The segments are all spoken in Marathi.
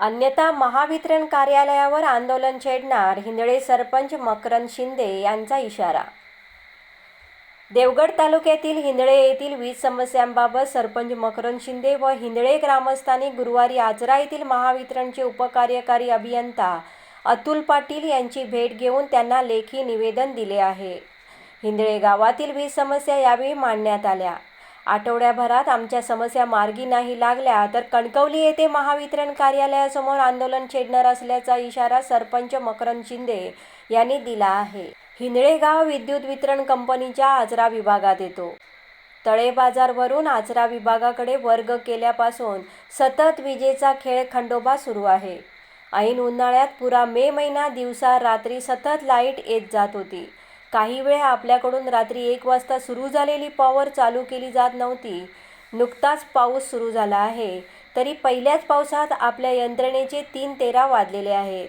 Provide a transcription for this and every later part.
अन्यथा महावितरण कार्यालयावर आंदोलन छेडणार हिंदळे सरपंच मकरंद शिंदे यांचा इशारा. देवगड तालुक्यातील हिंदळे येथील वीज समस्यांबाबत सरपंच मकरंद शिंदे व हिंदळे ग्रामस्थांनी गुरुवारी आजरा येथील महावितरणचे उपकार्यकारी अभियंता अतुल पाटील यांची भेट घेऊन त्यांना लेखी निवेदन दिले आहे. हिंदळे गावातील वीज समस्या यावेळी मांडण्यात आल्या. आठवड्याभरात आमच्या समस्या मार्गी नाही लागल्या तर कणकवली येथे महावितरण कार्यालयासमोर आंदोलन छेडणार असल्याचा इशारा सरपंच मकरंद शिंदे यांनी दिला आहे. हिंदळेगाव विद्युत वितरण कंपनीच्या आचरा विभागात येतो. तळे बाजारवरून आचरा विभागाकडे वर्ग केल्यापासून सतत विजेचा खेळ खंडोबा सुरू आहे. ऐन उन्हाळ्यात पुरा मे महिना दिवसा रात्री सतत लाइट येत जात होती. काही वेळा आपल्याकडून रात्री एक वाजता सुरू झालेली पॉवर चालू केली जात नव्हती. नुकताच पाऊस सुरू झाला आहे. तरी पहिल्याच पावसात आपल्या यंत्रणेचे तीन तेरा वाजलेले आहेत.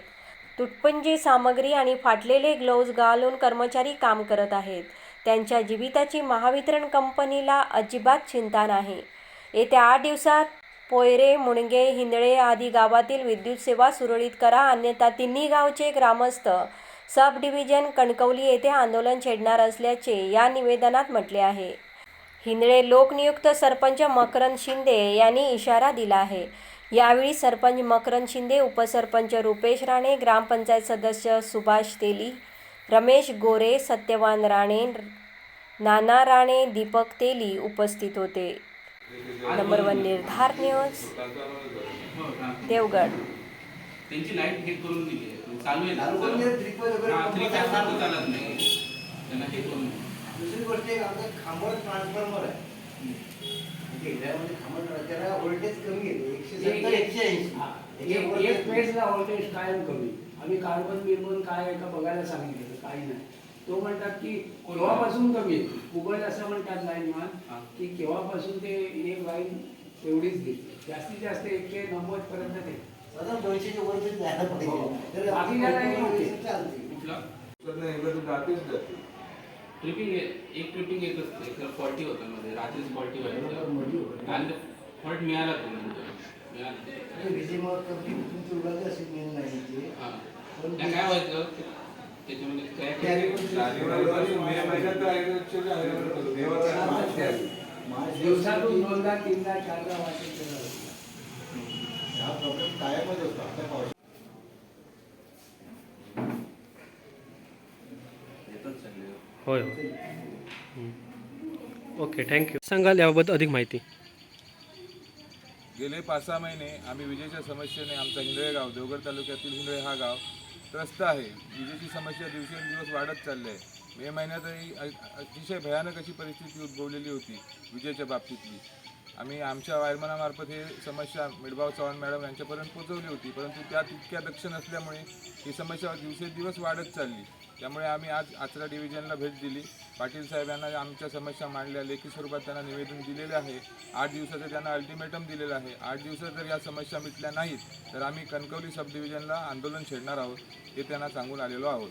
तुटपुंजी सामग्री आणि फाटलेले ग्लोव्ज घालून कर्मचारी काम करत आहेत. त्यांच्या जीविताची महावितरण कंपनीला अजिबात चिंता नाही. येत्या आठ दिवसात पोयरे मुणगे हिंदळे आदी गावातील विद्युत सेवा सुरळीत करा अन्यथा तिन्ही गावचे ग्रामस्थ सब डिव्हिजन कणकवली येथे आंदोलन छेडणार असल्याचे या निवेदनात म्हटले आहे. हिंदळे लोकनियुक्त सरपंच मकरंद शिंदे यांनी इशारा दिला आहे. यावेळी सरपंच मकरंद शिंदे उपसरपंच रुपेश राणे ग्रामपंचायत सदस्य सुभाष तेली रमेश गोरे सत्यवान राणे नाना राणे दीपक तेली उपस्थित होते. Number one Nirdhar news Devgad. त्यांची लाइट हे करून दिली चालू आहे दिली, phase वगैरे हा, करून three phase चालणार सारखं चालत नाही. त्यांना हे करून दिली. दुसरी गोष्ट एक आमचा खांबावर ट्रान्सफॉर्मर आहे. म्हणजे ह्याच्यामध्ये खांबावर त्याला व्होल्टेज कमी येते एकशे सत्तर एकशे ऐंशी. हा. एक एक. पेजला व्होल्टेज कायम कमी. आम्ही कार्बन बिर्बन काय आहे का बघायला सांगितलं काही नाही. तो म्हणतात की केव्हापासून कमी आहे? गुगल असं म्हणतात लाईनमान हा. की केव्हापासून ते एक लाईन तेवढीच देते. जास्तीत जास्त एकशे नव्वद पर्यंत ते साधारण दोनशेच्या वर तरी जायला हो. पाहिजे तर. चालते. कुठला? जातेच ट्रिपिंग एक ट्रिपिंग एकच एक फॉल्टी होतं मध्ये. रात्रीच फॉल्टी व्हायचं. आणि फॉल्ट मिळाला तो नंतर. मिळाला. आणि विजेमुळे कमी तुमची उडाली अशी मेन नाही ती. हा. पण त्या काय व्हायचं? त्याच्यामध्ये काय दिवसातून दोनदा तीनदा चारदा वाटेल हा प्रॉब्लेम कायमच असतो आता पाऊस होय. ओके थँक्यू सांगाल याबाबत अधिक माहिती? गेले पाच सहा महिने आम्ही विजेच्या समस्येने आमचा हिंदळे गाव देवगड तालुक्यातील हिंदळे हा गाव त्रस्त आहे. विजेची समस्या दिवसेंदिवस वाढत चालली आहे. मे महिन्यातही अतिशय भयानक अशी परिस्थिती उद्भवलेली होती विजेच्या बाबतीतली. आम्ही आमच्या वायरमनामार्फत हे समस्या मिडभाव चव्हाण मॅडम यांच्यापर्यंत पोचवली होती परंतु त्या तितक्या दक्ष नसल्यामुळे ही समस्या दिवसेदिवस वाढत चालली. त्यामुळे आम्ही आज आचरा डिव्हिजनला भेट दिली. पाटील साहेबांना आमच्या समस्या मांडल्या लेखी स्वरूपात त्यांना निवेदन दिलेले आहे. आठ दिवसाचं त्यांना अल्टिमेटम दिलेलं आहे. आठ दिवसात जर या समस्या मिटल्या नाहीत तर आम्ही कणकवली सब डिव्हिजनला आंदोलन छेडणार आहोत हे त्यांना सांगून आलेलो आहोत.